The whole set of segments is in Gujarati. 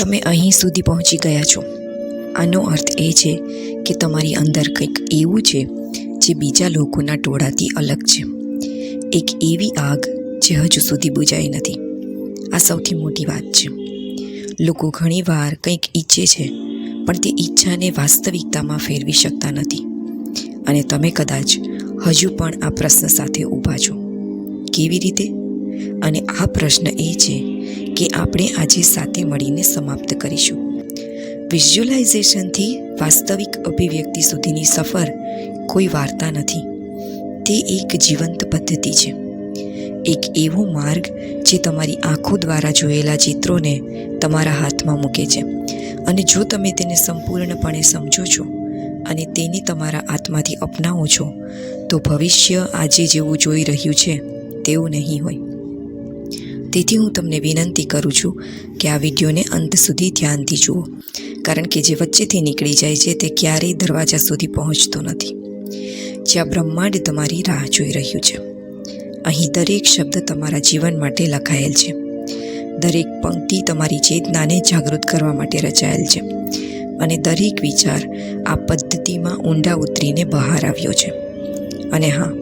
તમે અહીં સુધી પહોંચી ગયા છો. આનો અર્થ એ છે કે તમારી અંદર કંઈક એવું છે જે બીજા લોકોના ટોળાથી અલગ છે. એક એવી આગ જે હજુ સુધી બુજાઈ નથી. આ સૌથી મોટી વાત છે. લોકો ઘણીવાર કંઈક ઈચ્છે છે, પણ તે ઈચ્છાને વાસ્તવિકતામાં ફેરવી શકતા નથી. અને તમે કદાચ હજુ પણ આ પ્રશ્ન સાથે ઊભા છો. કેવી રીતે? અને આ પ્રશ્ન એ છે કે આપણે આજે સાથે મળીને સમાપ્ત કરીશું. વિઝ્યુલાઇઝેશનથી વાસ્તવિક અભિવ્યક્તિ સુધીની સફર કોઈ વાર્તા નથી. તે એક જીવંત પદ્ધતિ છે. એક એવો માર્ગ જે તમારી આંખો દ્વારા જોયેલા ચિત્રોને તમારા હાથમાં મૂકે છે. અને જો તમે તેને સંપૂર્ણપણે સમજો છો અને તેને તમારા આત્માથી અપનાવો છો, તો ભવિષ્ય આજે જેવું જોઈ રહ્યું છે, તેવું નહીં હોય. તેથી હું તમને વિનંતી કરું છું કે આ વિડીયોને અંત સુધી ધ્યાનથી જુઓ. કારણ કે જે વચ્ચેથી નીકળી જાય છે તે ક્યારેય દરવાજા સુધી પહોંચતો નથી. જ્યાં બ્રહ્માંડ તમારી રાહ જોઈ રહ્યું છે. અહીં દરેક શબ્દ તમારા જીવન માટે લખાયેલ છે. દરેક પંક્તિ તમારી ચેતનાને જાગૃત કરવા માટે રચાયેલ છે. અને દરેક વિચાર આ પદ્ધતિમાં ઊંડા ઉતરીને બહાર આવ્યો છે. અને હા,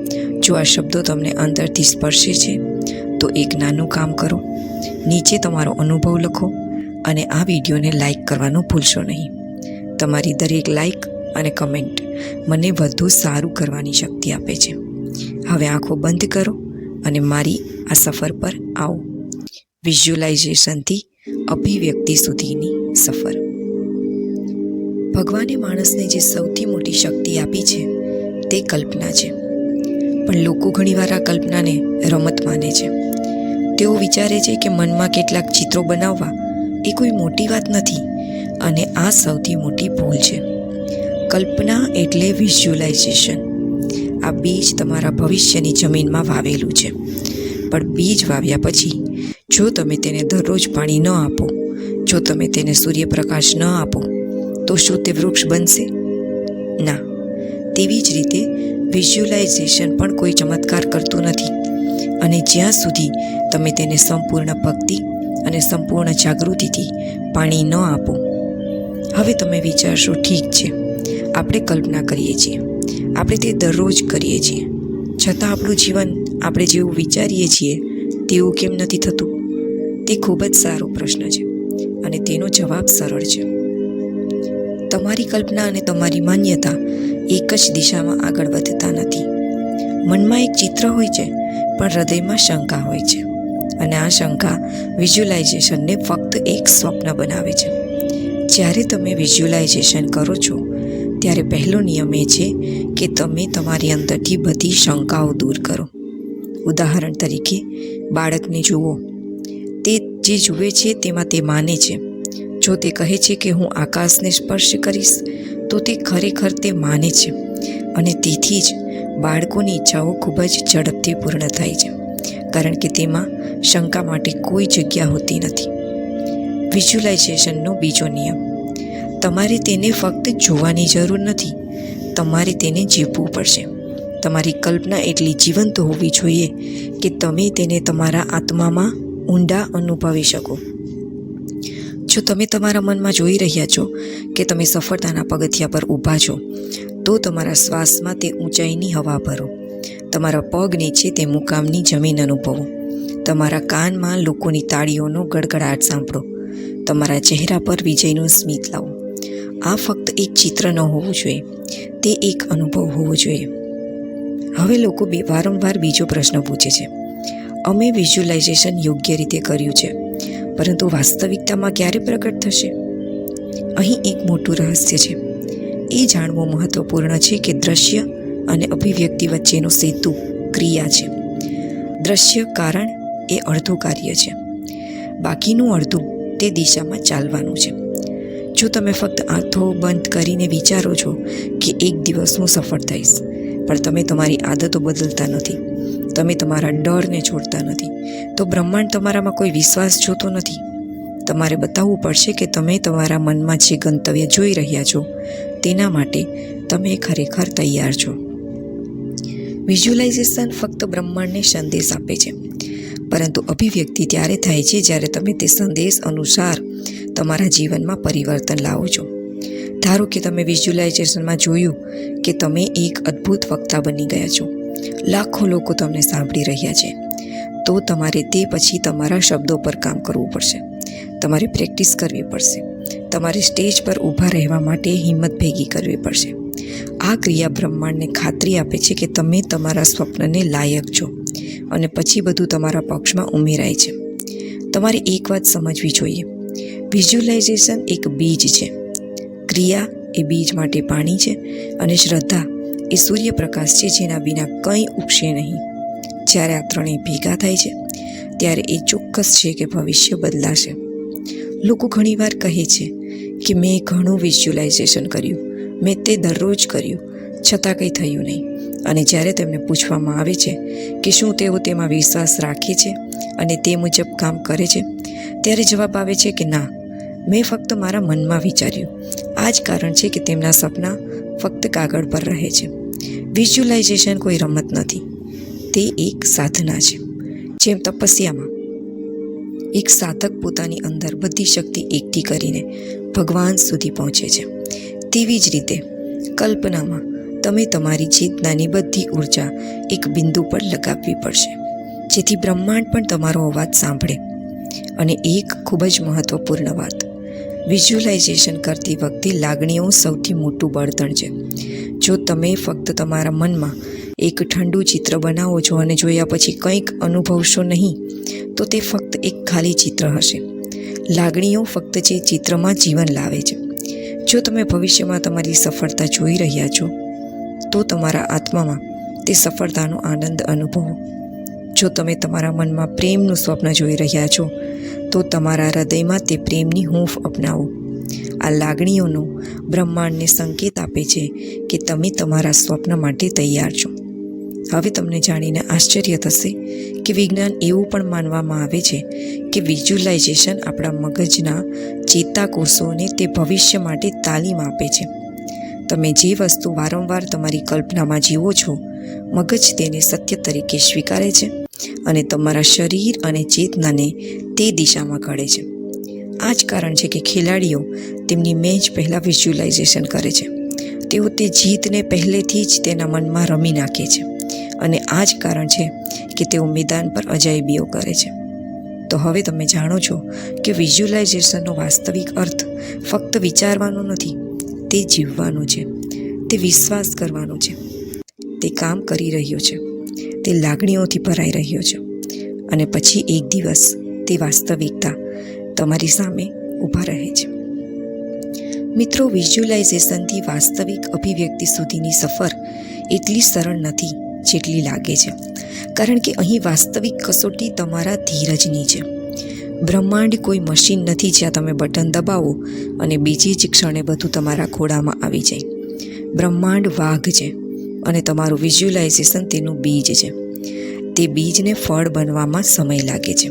જો આ શબ્દો તમને અંદરથી સ્પર્શે છે તો એક નાનું કામ કરો. નીચે તમારો અનુભવ લખો અને આ વિડીયોને લાઇક કરવાનું ભૂલશો નહીં. તમારી દરેક લાઈક અને કમેન્ટ મને વધુ સારું કરવાની શક્તિ આપે છે. હવે આંખો બંધ કરો અને મારી આ સફર પર આવો. વિઝ્યુલાઇઝેશનથી અભિવ્યક્તિ સુધીની સફર. ભગવાને માણસને જે સૌથી મોટી શક્તિ આપી છે તે કલ્પના છે. પણ લોકો ઘણીવાર આ કલ્પનાને રમત માને છે. તેઓ વિચારે છે કે મનમાં કેટલાક ચિત્રો બનાવવા એ કોઈ મોટી વાત નથી અને આ સૌથી મોટી ભૂલ છે. કલ્પના એટલે વિઝ્યુલાઇઝેશન આ બીજ તમારા ભવિષ્યની જમીનમાં વાવેલું છે. પણ બીજ વાવ્યા પછી, જો તમે તેને દરરોજ પાણી ન આપો, જો તમે તેને સૂર્યપ્રકાશ ન આપો, તો શું તે વૃક્ષ બનશે? ના. તેવી જ રીતે વિઝ્યુલાઇઝેશન પણ કોઈ ચમત્કાર કરતું નથી. અને જ્યાં સુધી તમે તેને સંપૂર્ણ ભક્તિ અને સંપૂર્ણ જાગૃતિથી પાણી ન આપો, હવે તમે વિચારશો ઠીક છે, આપણે કલ્પના કરીએ છીએ. આપણે તે દરરોજ કરીએ છીએ. છતાં આપણું જીવન આપણે જેવું વિચારીએ છીએ, તેવું કેમ નથી થતું? તે ખૂબ જ સારો પ્રશ્ન છે અને તેનો જવાબ સરળ છે. તમારી કલ્પના અને તમારી માન્યતા એક જ દિશામાં આગળ વધતા નથી. મનમાં એક ચિત્ર હોય છે, પણ હૃદયમાં શંકા હોય છે. અને આ શંકા વિઝ્યુલાઇઝેશનને ફક્ત એક સ્વપ્ન બનાવે છે. જ્યારે તમે વિઝ્યુલાઇઝેશન કરો છો, ત્યારે પહેલો નિયમ એ છે કે તમે તમારી અંદરથી બધી શંકાઓ દૂર કરો. ઉદાહરણ તરીકે, બાળકને જુઓ. તે જે જુએ છે તેમાં તે માને છે. જો તે કહે છે કે હું આકાશને સ્પર્શ કરીશ, તો તે ખરેખર તે માને છે. અને તેથી જ બાળકોની ઈચ્છાઓ ખૂબ જ ઝડપથી પૂર્ણ થાય છે, કારણ કે તેમાં શંકા માટે કોઈ જગ્યા હોતી નથી. વિઝ્યુલાઇઝેશનનો બીજો નિયમ. તમારે તેને ફક્ત જોવાની જરૂર નથી. તમારે તેને જીવવું પડશે. તમારી કલ્પના એટલી જીવંત હોવી જોઈએ કે તમે તેને તમારા આત્મામાં ઊંડા અનુભવી શકો. જો તમે તમારા મનમાં જોઈ રહ્યા છો કે તમે સફળતાના પગથિયા પર ઊભા છો, તો તમારા શ્વાસમાં તે ઊંચાઈની હવા ભરો. તમારા પગ નીચે તે મુકામની જમીન અનુભવો. તમારા કાનમાં લોકોની તાળીઓનો ગડગડાટ સાંભળો. તમારા ચહેરા પર વિજયનું સ્મિત લાવો. આ ફક્ત એક ચિત્ર ન હોવું જોઈએ, તે એક અનુભવ હોવો જોઈએ. હવે લોકો વારંવાર બીજો પ્રશ્ન પૂછે છે. અમે વિઝ્યુલાઇઝેશન યોગ્ય રીતે કર્યું છે? પરંતુ વાસ્તવિકતામાં ક્યારે પ્રગટ થશે? અહીં એક મોટું રહસ્ય છે. એ જાણવું મહત્વપૂર્ણ છે કે દ્રશ્ય અને અભિવ્યક્તિ વચ્ચેનો સેતુ ક્રિયા છે. દ્રશ્ય કારણ એ અડધું કાર્ય છે. બાકીનું અડધું તે દિશામાં ચાલવાનું છે. જો તમે ફક્ત આંખો બંધ કરીને વિચારો છો કે એક દિવસ હું સફળ થઈશ પણ તમે તમારી આદતો બદલતા નથી. તમે તમારા ડરને છોડતા નથી. તો બ્રહ્માંડ તમારામાં કોઈ વિશ્વાસ જોતો નથી. તમારે બતાવવું પડશે કે તમે તમારા મનમાં જે ગંતવ્ય જોઈ રહ્યા છો, તેના માટે તમે ખરેખર તૈયાર છો. વિઝ્યુલાઇઝેશન ફક્ત બ્રહ્માંડને સંદેશ આપે છે. પરંતુ અભિવ્યક્તિ ત્યારે થાય છે જ્યારે તમે તે સંદેશ અનુસાર તમારા જીવનમાં પરિવર્તન લાવો છો. ધારો કે તમે વિઝ્યુલાઇઝેશનમાં જોયું કે તમે એક અદ્ભુત વક્તા બની ગયા છો. લાખો લોકો તમને સાંભળી રહ્યા છે. તો તમારે તે પછી તમારા શબ્દો પર કામ કરવું પડશે. તમારે પ્રેક્ટિસ કરવી પડશે. તમારે સ્ટેજ પર ઊભા રહેવા માટે હિંમત ભેગી કરવી પડશે. આ ક્રિયા બ્રહ્માંડને ખાતરી આપે છે કે તમે તમારા સ્વપ્નને લાયક છો અને પછી બધું તમારા પક્ષમાં ઉમેરાય છે. તમારે એક વાત સમજવી જોઈએ. વિઝ્યુલાઇઝેશન એક બીજ છે. ક્રિયા એ બીજ માટે પાણી છે અને શ્રદ્ધા એ સૂર્યપ્રકાશ છે જેના વિના કંઈ ઉપશે નહીં. જ્યારે આ ત્રણેય ભેગા થાય છે, ત્યારે એ ચોક્કસ છે કે ભવિષ્ય બદલાશે. લોકો ઘણીવાર કહે છે કે, મેં ઘણું વિઝ્યુલાઇઝેશન કર્યું. મેં તે દરરોજ કર્યું. છતાં કંઈ થયું નહીં. અને જ્યારે તેમને પૂછવામાં આવે છે કે, શું તેઓ તેમાં વિશ્વાસ રાખે છે અને તે મુજબ કામ કરે છે? ત્યારે જવાબ આવે છે કે, ના. મેં ફક્ત મારા મનમાં વિચાર્યું. આ જ કારણ છે કે તેમના સપના ફક્ત કાગળ પર રહે છે. વિઝ્યુલાઇઝેશન કોઈ રમત નથી. તે એક સાધના છે. જેમ તપસ્યામાં. એક સાધક પોતાની અંદર બધી શક્તિ એકઠી કરીને ભગવાન સુધી પહોંચે છે. તેવી જ રીતે કલ્પનામાં તમે તમારી ચેતનાની બધી ઊર્જા એક બિંદુ પર લગાવવી પડશે. જેથી બ્રહ્માંડ પણ તમારો અવાજ સાંભળે. અને એક ખૂબ જ મહત્વપૂર્ણ વાત. વિઝ્યુલાઇઝેશન કરતી વખતે લાગણીઓ સૌથી મોટું બળતણ છે. જો તમે ફક્ત તમારા મનમાં એક ઠંડુ ચિત્ર બનાવો છો અને જોયા પછી કંઈક અનુભવશો નહીં, તો તે ફક્ત એક ખાલી ચિત્ર હશે. લાગણીઓ ફક્ત જે ચિત્રમાં જીવન લાવે છે. જો તમે ભવિષ્યમાં તમારી સફળતા જોઈ રહ્યા છો, તો તમારા આત્મામાં તે સફળતાનો આનંદ અનુભવો. જો તમે તમારા મનમાં પ્રેમનું સ્વપ્ન જોઈ રહ્યા છો તો તમારા હૃદયમાં તે પ્રેમની હૂંફ અપનાવો. આ લાગણીઓનો બ્રહ્માંડને સંકેત આપે છે કે તમે તમારા સ્વપ્ન માટે તૈયાર છો. હવે તમને જાણીને આશ્ચર્ય થશે કે વિજ્ઞાન એવું પણ માનવામાં આવે છે કે વિઝ્યુલાઇઝેશન આપણા મગજના ચેતાકોષોને તે ભવિષ્ય માટે તાલીમ આપે છે. તમે જે વસ્તુ વારંવાર તમારી કલ્પનામાં જીવો છો, મગજ તેને સત્ય તરીકે સ્વીકારે છે. અને તમારા શરીર અને ચેતનાને તે દિશામાં ઘડે છે. આ જ કારણ છે કે ખેલાડીઓ તેમની મેચ પહેલાં વિઝ્યુલાઇઝેશન કરે છે. તેઓ તે જીતને પહેલેથી જ તેના મનમાં રમી નાખે છે. અને આ જ કારણ છે કે તેઓ મેદાન પર અજાયબીઓ કરે છે. તો હવે તમે જાણો છો કે વિઝ્યુલાઇઝેશનનો વાસ્તવિક અર્થ ફક્ત વિચારવાનો નથી, તે જીવવાનું છે. તે વિશ્વાસ કરવાનો છે. તે કામ કરી રહ્યો છે. તે લાગણીઓથી ભરાઈ રહ્યો છે. અને પછી એક દિવસ તે વાસ્તવિકતા તમારી સામે ઊભા રહે છે. મિત્રો વિઝ્યુલાઇઝેશનથી વાસ્તવિક અભિવ્યક્તિ સુધીની સફર એટલી સરળ નથી જેટલી લાગે છે. કારણ કે અહીં વાસ્તવિક કસોટી તમારા ધીરજની છે. બ્રહ્માંડ કોઈ મશીન નથી જ્યાં તમે બટન દબાવો અને બીજી જ ક્ષણે બધું તમારા ખોળામાં આવી જાય. બ્રહ્માંડ વાઘ છે. અને તમારું વિઝ્યુલાઇઝેશન તેનું બીજ છે. તે બીજને ફળ બનવામાં સમય લાગે છે.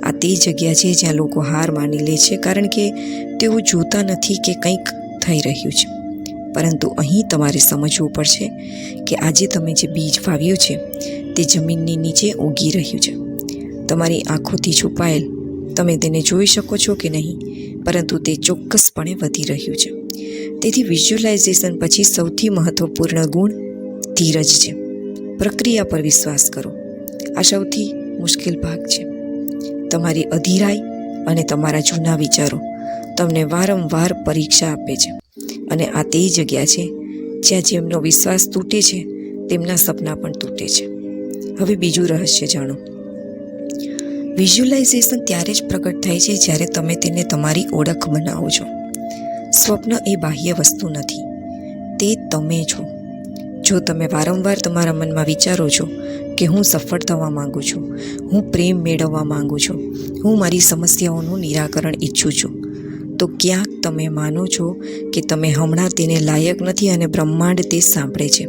આ તે જગ્યા છે જ્યાં લોકો હાર માની લે છે કારણ કે તેઓ જોતા નથી કે કંઈક થઈ રહ્યું છે. પરંતુ અહીં તમારે સમજવું પડશે કે આજે તમે જે બીજ વાવ્યું છે, તે જમીનની નીચે ઉગી રહ્યું છે. તમારી આંખોથી છુપાયેલ, તમે તેને જોઈ શકો છો કે નહીં, પરંતુ તે ચોક્કસપણે વધી રહ્યું છે. તેથી વિઝ્યુલાઇઝેશન પછી સૌથી મહત્વપૂર્ણ ગુણ ધીરજ છે. પ્રક્રિયા પર વિશ્વાસ કરો. આ સૌથી મુશ્કેલ ભાગ છે. તમારી અધીરાઈ અને તમારા જૂના વિચારો તમને વારંવાર પરીક્ષા આપે છે. અને આ તે જગ્યા છે જ્યાં જેમનો વિશ્વાસ તૂટે છે, તેમના સપના પણ તૂટે છે. હવે બીજું રહસ્ય જાણો. વિઝ્યુલાઇઝેશન ત્યારે જ પ્રગટ થાય છે જ્યારે તમે તેને તમારી ઓળખ બનાવો છો. સ્વપ્ન એ બાહ્ય વસ્તુ નથી. તે તમે છો. જો તમે વારંવાર તમારા મનમાં વિચારો છો કે હું સફળ થવા માગું છું, હું પ્રેમ મેળવવા માગું છું, હું મારી સમસ્યાઓનું નિરાકરણ ઈચ્છું છું, તો ક્યાંક તમે માનો છો કે તમે હમણાં તેને લાયક નથી અને બ્રહ્માંડ તે સાંભળે છે?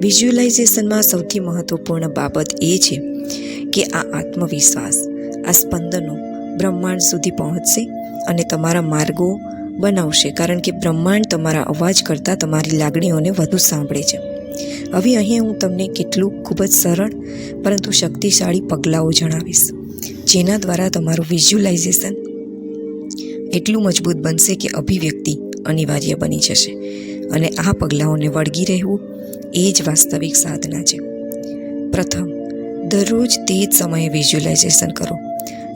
વિઝ્યુલાઇઝેશનમાં સૌથી મહત્વપૂર્ણ બાબત એ છે કે આ આત્મવિશ્વાસ, આ સ્પંદનો બ્રહ્માંડ સુધી પહોંચશે અને તમારા માર્ગો બનાવશે કારણ કે બ્રહ્માંડ તમારા અવાજ કરતાં તમારી લાગણીઓને વધુ સાંભળે છે. હવે અહીં હું તમને કેટલું ખૂબ જ સરળ પરંતુ શક્તિશાળી પગલાઓ જણાવીશ, જેના દ્વારા તમારું વિઝ્યુલાઇઝેશન એટલું મજબૂત બનશે કે અભિવ્યક્તિ અનિવાર્ય બની જશે અને આ પગલાંઓને વળગી રહેવું એ જ વાસ્તવિક સાધના છે. પ્રથમ, દરરોજ તે જ સમયે વિઝ્યુલાઇઝેશન કરો.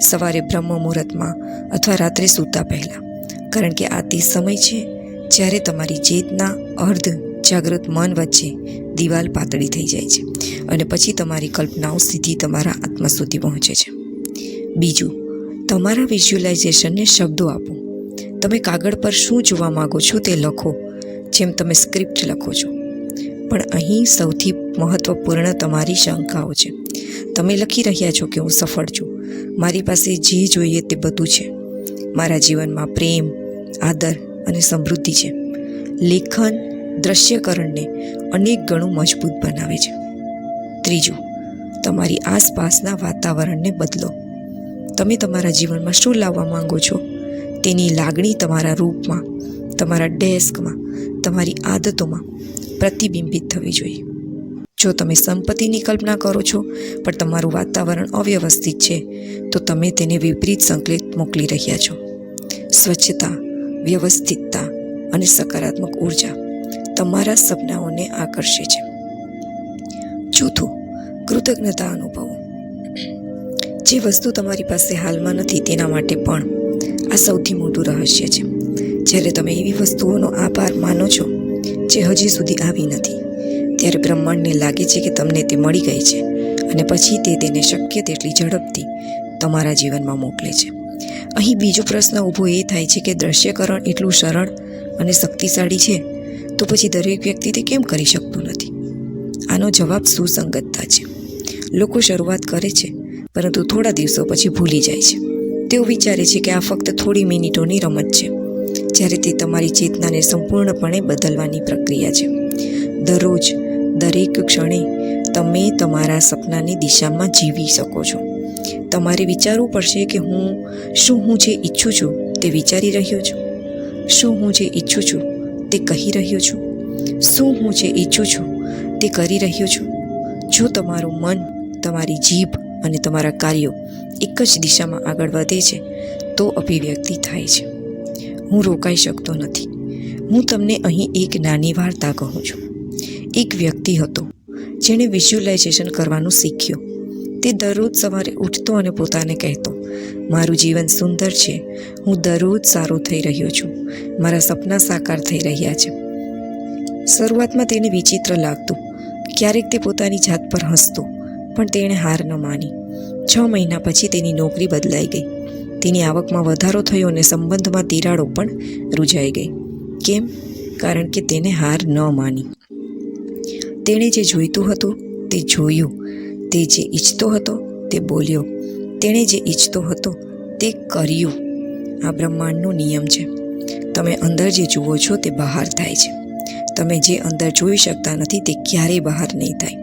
સવારે બ્રહ્મ મુહૂર્તમાં અથવા રાત્રે સૂતા પહેલાં. કારણ કે આ તે સમય છે જ્યારે તમારી ચેતના, અર્ધ જાગૃત મન વચ્ચે દિવાલ પાતળી થઈ જાય છે અને પછી તમારી કલ્પનાઓ સીધી તમારા આત્મા સુધી પહોંચે છે. બીજું, તમારા વિઝ્યુલાઇઝેશનને શબ્દો આપો. તમે કાગળ પર શું જોવા માગો છો તે લખો, જેમ તમે સ્ક્રિપ્ટ લખો છો. પણ અહીં સૌથી મહત્ત્વપૂર્ણ તમારી શંકાઓ છે. તમે લખી રહ્યા છો કે હું સફળ છું. મારી પાસે જે જોઈએ તે બધું છે. મારા જીવનમાં પ્રેમ આદર અને સમૃદ્ધિ છે. લેખન, દ્રશ્યકરણને અનેક ગણું મજબૂત બનાવે છે. ત્રીજું, તમારી આસપાસના વાતાવરણને બદલો. તમે તમારા જીવનમાં શું લાવવા માંગો છો? તેની લાગણી તમારા રૂપમાં, તમારા ડેસ્કમાં, તમારી આદતોમાં પ્રતિબિંબિત થવી જોઈએ. જો તમે સંપત્તિની કલ્પના કરો છો, પણ તમારું વાતાવરણ અવ્યવસ્થિત છે, તો તમે તેને વિપરીત સંકેત મોકલી રહ્યા છો. સ્વચ્છતા વ્યવસ્થિતતા અને સકારાત્મક ઊર્જા તમારા સપનાઓને આકર્ષે છે. ચોથું, કૃતજ્ઞતા અનુભવો. જે વસ્તુ તમારી પાસે હાલમાં નથી તેના માટે પણ આ સૌથી મોટું રહસ્ય છે. જ્યારે તમે એવી વસ્તુઓનો આભાર માનો છો જે હજી સુધી આવી નથી, ત્યારે બ્રહ્માંડને લાગે છે કે તમને તે મળી ગઈ છે અને પછી તે તેને શક્ય તેટલી ઝડપથી તમારા જીવનમાં મોકલે છે. અહીં બીજો પ્રશ્ન ઊભો એ થાય છે કે દ્રશ્યકરણ એટલું સરળ અને શક્તિશાળી છે, તો પછી દરેક વ્યક્તિ તે કેમ કરી શકતું નથી? આનો જવાબ સુસંગતતા છે. લોકો શરૂઆત કરે છે, પરંતુ થોડા દિવસો પછી ભૂલી જાય છે. તેઓ વિચારે છે કે આ ફક્ત થોડી મિનિટોની રમત છે, જ્યારે તે તમારી ચેતનાને સંપૂર્ણપણે બદલવાની પ્રક્રિયા છે. દરરોજ, દરેક ક્ષણે, તમે તમારા સપનાની દિશામાં જીવી શકો છો. તમારે વિચારવું પડશે કે હું શું હું જે ઈચ્છું છું તે વિચારી રહ્યો છું. શું હું જે ઈચ્છું છું તે કહી રહ્યો છું. શું હું જે ઈચ્છું છું તે કરી રહ્યો છું. જો તમારું મન, તમારી જીભ અને તમારા કાર્યો એક જ દિશામાં આગળ વધે છે, તો અભિવ્યક્તિ થાય છે. હું રોકાઈ શકતો નથી. હું તમને અહીં એક નાની વાર્તા કહું છું. એક વ્યક્તિ હતો જેણે વિઝ્યુલાઇઝેશન કરવાનું શીખ્યું. તે દરરોજ સવારે ઉઠતો અને પોતાને કહેતો, મારું જીવન સુંદર છે. હું દરરોજ સારો થઈ રહ્યો છું. મારા સપના સાકાર થઈ રહ્યા છે. શરૂઆતમાં તેને વિચિત્ર લાગતું. ક્યારેક તે પોતાની જાત પર હસતો, પણ તેણે હાર ન માની. છ મહિના પછી તેની નોકરી બદલાઈ ગઈ. તેની આવકમાં વધારો થયો અને સંબંધમાં તિરાડો પણ રૂજાઈ ગઈ. કેમ? કારણ કે તેને હાર ન માની. તેણે જે જોઈતું હતું તે જોયું. તે જે ઈચ્છતો હતો, તે બોલ્યો. તેણે જે ઈચ્છતો હતો, તે કર્યું. આ બ્રહ્માંડનો નિયમ છે. તમે અંદર જે જુઓ છો, તે બહાર થાય છે. તમે જે અંદર જોઈ શકતા નથી, તે ક્યારેય બહાર નહીં થાય.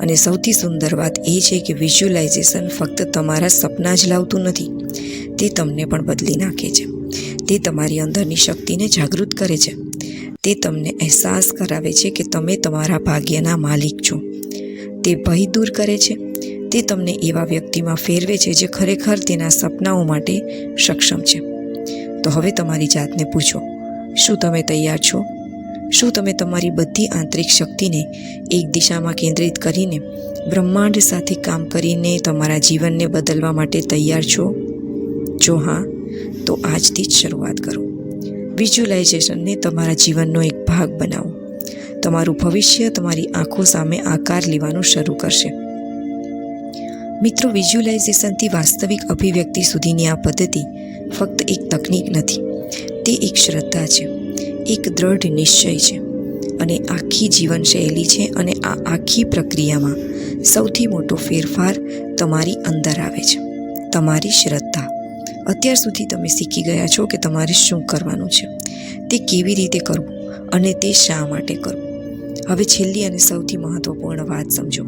અને સૌથી સુંદર વાત એ છે કે વિઝ્યુલાઇઝેશન ફક્ત તમારા સપના જ લાવતું નથી. તે તમને પણ બદલી નાખે છે. તે તમારી અંદરની શક્તિને જાગૃત કરે છે. તે તમને અહેસાસ કરાવે છે કે તમે તમારા ભાગ્યના માલિક છો. તે ભય દૂર કરે છે. તે તમને એવા વ્યક્તિમાં ફેરવે છે જે ખરેખર તેના સપનાઓ માટે સક્ષમ છે. તો હવે તમારી જાતને પૂછો, શું તમે તૈયાર છો? શું તમે તમારી બધી આંતરિક શક્તિને એક દિશામાં કેન્દ્રિત કરીને બ્રહ્માંડ સાથે કામ કરીને તમારા જીવનને બદલવા માટે તૈયાર છો? જો હા, તો આજથી જ શરૂઆત કરો. વિઝ્યુલાઇઝેશનને તમારા જીવનનો એક ભાગ બનાવો. તમારું ભવિષ્ય તમારી આંખો સામે આકાર લેવાનું શરૂ કરશે. મિત્રો વિઝ્યુલાઇઝેશનથી વાસ્તવિક અભિવ્યક્તિ સુધીની આ પદ્ધતિ ફક્ત એક તકનીક નથી, તે એક શ્રદ્ધા છે, એક દ્રઢ નિશ્ચય છે અને આખી જીવનશૈલી છે અને આ આખી પ્રક્રિયામાં સૌથી મોટો ફેરફાર તમારી અંદર આવે છે, તમારી શ્રદ્ધા. અત્યાર સુધી તમે શીખી ગયા છો કે તમારે શું કરવાનું છે, તે કેવી રીતે કરવું અને તે શા માટે કરવું. હવે છેલ્લી અને સૌથી મહત્ત્વપૂર્ણ વાત સમજો.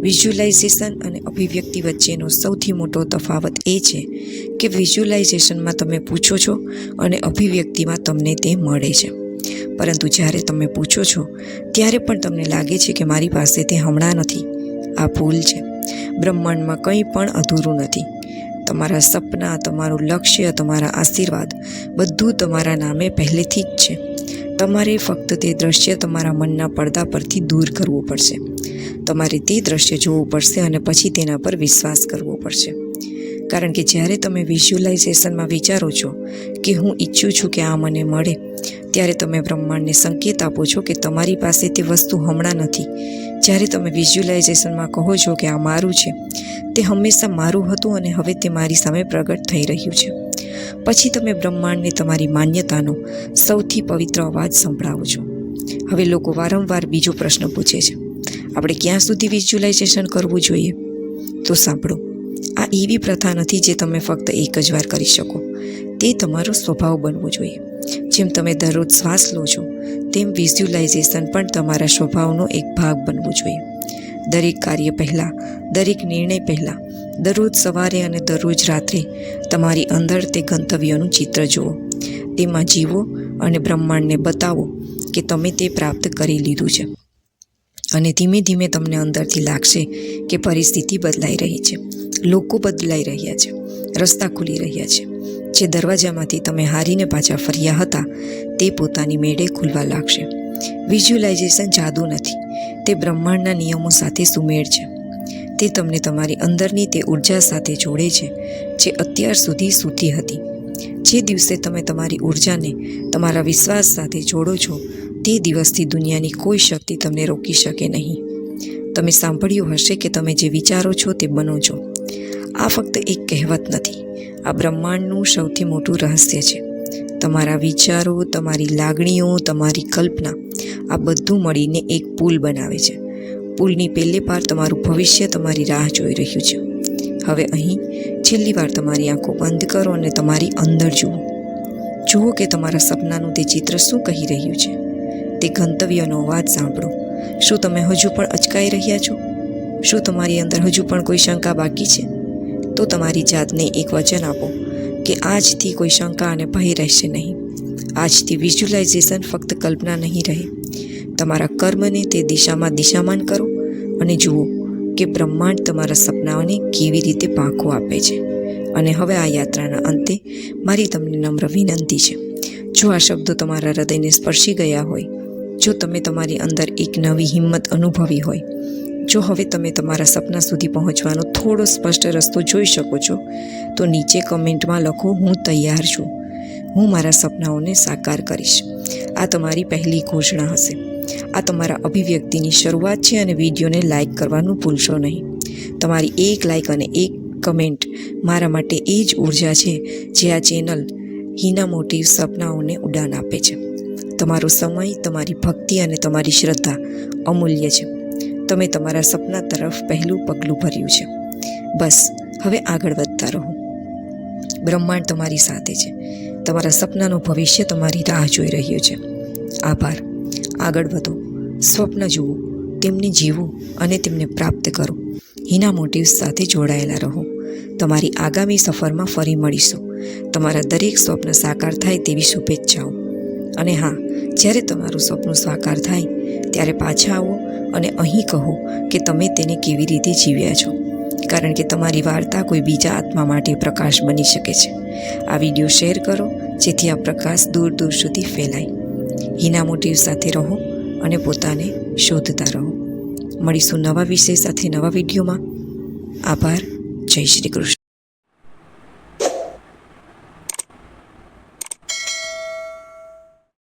વિઝ્યુલાઇઝેશન અને અભિવ્યક્તિ વચ્ચેનો સૌથી મોટો તફાવત એ છે કે વિઝ્યુલાઇઝેશનમાં તમે પૂછો છો અને અભિવ્યક્તિમાં તમને તે મળે છે. પરંતુ જ્યારે તમે પૂછો છો, ત્યારે પણ તમને લાગે છે કે મારી પાસે તે હમણાં નથી. આ ભૂલ છે. બ્રહ્માંડમાં કંઈ પણ અધૂરું નથી. તમારા સપના, તમારું લક્ષ્ય, તમારા આશીર્વાદ બધું તમારા નામે પહેલેથી જ છે. તમારે ફક્ત તે દ્રશ્ય તમારા મનના પડદા પરથી દૂર કરવું પડશે. તમારે તે દ્રશ્ય જોવું પડશે અને પછી તેના પર વિશ્વાસ કરવો પડશે. કારણ કે જ્યારે તમે વિઝ્યુલાઇઝેશનમાં વિચારો છો કે હું ઈચ્છું છું કે આ મને મળે, ત્યારે તમે બ્રહ્માંડને સંકેત આપો છો કે તમારી પાસે તે વસ્તુ હમણાં નથી. જ્યારે તમે વિઝ્યુલાઇઝેશનમાં કહો છો કે આ મારું છે, તે હંમેશા મારું હતું અને હવે તે મારી સામે પ્રગટ થઈ રહ્યું છે. પછી તમે બ્રહ્માંડને તમારી માન્યતાનો સૌથી પવિત્ર અવાજ સંભળાવો છો. હવે લોકો વારંવાર બીજો પ્રશ્ન પૂછે છે. આપણે ક્યાં સુધી વિઝ્યુલાઇઝેશન કરવું જોઈએ? તો સાંભળો. આ એવી પ્રથા નથી જે તમે ફક્ત એક જ વાર કરી શકો. તે તમારો સ્વભાવ બનવો જોઈએ. જેમ તમે દરરોજ શ્વાસ લો છો, તેમ વિઝ્યુલાઇઝેશન પણ તમારા સ્વભાવનો એક ભાગ બનવો જોઈએ. દરેક કાર્ય પહેલાં, દરેક નિર્ણય પહેલાં, દરરોજ સવારે અને દરરોજ રાત્રે તમારી અંદર તે ગંતવ્યનું ચિત્ર જુઓ. તેમાં જીવો અને બ્રહ્માંડને બતાવો કે તમે તે પ્રાપ્ત કરી લીધું છે. અને ધીમે ધીમે તમને અંદરથી લાગશે કે પરિસ્થિતિ બદલાઈ રહી છે. લોકો બદલાઈ રહ્યા છે. રસ્તા ખુલી રહ્યા છે. જે દરવાજામાંથી તમે હારીને પાછા ફર્યા હતા, તે પોતાની મેળે ખુલવા લાગશે. વિઝ્યુલાઇઝેશન જાદુ નથી. તે બ્રહ્માંડના નિયમો સાથે સુમેળ છે. તે તમને તમારી અંદરની તે ઊર્જા સાથે જોડે છે, જે અત્યાર સુધી સૂતી હતી. જે દિવસે તમે તમારી ઉર્જાને તમારા વિશ્વાસ સાથે જોડો છો, તે દિવસથી દુનિયાની કોઈ શક્તિ તમને રોકી શકે નહીં. તમે સાંભળ્યું હશે કે તમે જે વિચારો છો તે બનો છો. આ ફક્ત એક કહેવત નથી. આ બ્રહ્માંડનું સૌથી મોટું રહસ્ય છે. તમારા વિચારો, તમારી લાગણીઓ, તમારી કલ્પના આ બધું મળીને એક પુલ બનાવે છે. પુલની પહેલે પાર તમારું ભવિષ્ય, તમારી રાહ જોઈ રહ્યું છે. હવે અહીં છેલ્લી વાર તમારી આંખો બંધ કરો અને તમારી અંદર જુઓ. જુઓ કે તમારા સપનાનું તે ચિત્ર શું કહી રહ્યું છે. તે ગંતવ્યનો અવાજ સાંભળો. શું તમે હજુ પણ અચકાઈ રહ્યા છો? શું તમારી અંદર હજુ પણ કોઈ શંકા બાકી છે? તો તમારી જાતને એક વચન આપો કે આજથી કોઈ શંકા અને ભય રહેશે નહીં. આજથી વિઝ્યુલાઇઝેશન ફક્ત કલ્પના નહીં રહે. તમારા કર્મને તે દિશામાં દિશામાન કરો અને જુઓ કે બ્રહ્માંડ તમારા સપનાઓને કેવી રીતે પાંખો આપે છે. અને હવે આ યાત્રાના અંતે મારી તમને નમ્ર વિનંતી છે. જો આ શબ્દો તમારા હૃદયને સ્પર્શી ગયા હોય, જો તમે તમારી અંદર એક નવી હિંમત અનુભવી હોય, જો હવે તમે તમારા સપના સુધી પહોંચવાનો થોડો સ્પષ્ટ રસ્તો જોઈ શકો છો, તો નીચે કમેન્ટમાં લખો, હું તૈયાર છું. હું મારા સપનાઓને સાકાર કરીશ. આ તમારી પહેલી ઘોષણા હશે. આ તમારા અભિવ્યક્તિની શરૂઆત છે અને વિડીયોને લાઇક કરવાનું ભૂલશો નહીં. તમારી એક લાઇક અને એક કમેન્ટ મારા માટે એ જ ઊર્જા છે જે આ ચેનલ હિના મોટી સપનાઓને ઉડાન આપે છે. તમારો સમય, તમારી ભક્તિ અને તમારી શ્રદ્ધા અમૂલ્ય છે. તમે તમારા સપના તરફ પહેલું પગલું ભર્યું છે. બસ, હવે આગળ વધતા રહો. બ્રહ્માંડ તમારી સાથે છે. તમારા સપનાનું ભવિષ્ય તમારી રાહ જોઈ રહ્યું છે. આભાર. આગળ વધો. સ્વપ્ન જુઓ. તેમને જીવો અને તેમને પ્રાપ્ત કરો. હિના મોટિવ્સ સાથે જોડાયેલા રહો. તમારી આગામી સફરમાં ફરી મળીશું. તમારા દરેક સ્વપ્ન સાકાર થાય તેવી શુભેચ્છાઓ. અને હા, જ્યારે તમારું સ્વપ્ન સાકાર થાય, ત્યારે પાછા આવો અને અહીં કહો કે તમે તેને કેવી રીતે જીવ્યા છો. કારણ કે તમારી વાર્તા કોઈ બીજા આત્મા માટે પ્રકાશ બની શકે છે. આ વીડિયો શેર કરો, જેથી આ પ્રકાશ દૂર દૂર સુધી ફેલાય. હિના મોટિવ સાથે રહો અને પોતાને શોધતા રહો. મળીશું નવા વિષય સાથે નવા વિડીયોમાં. આભાર. જય શ્રી કૃષ્ણ.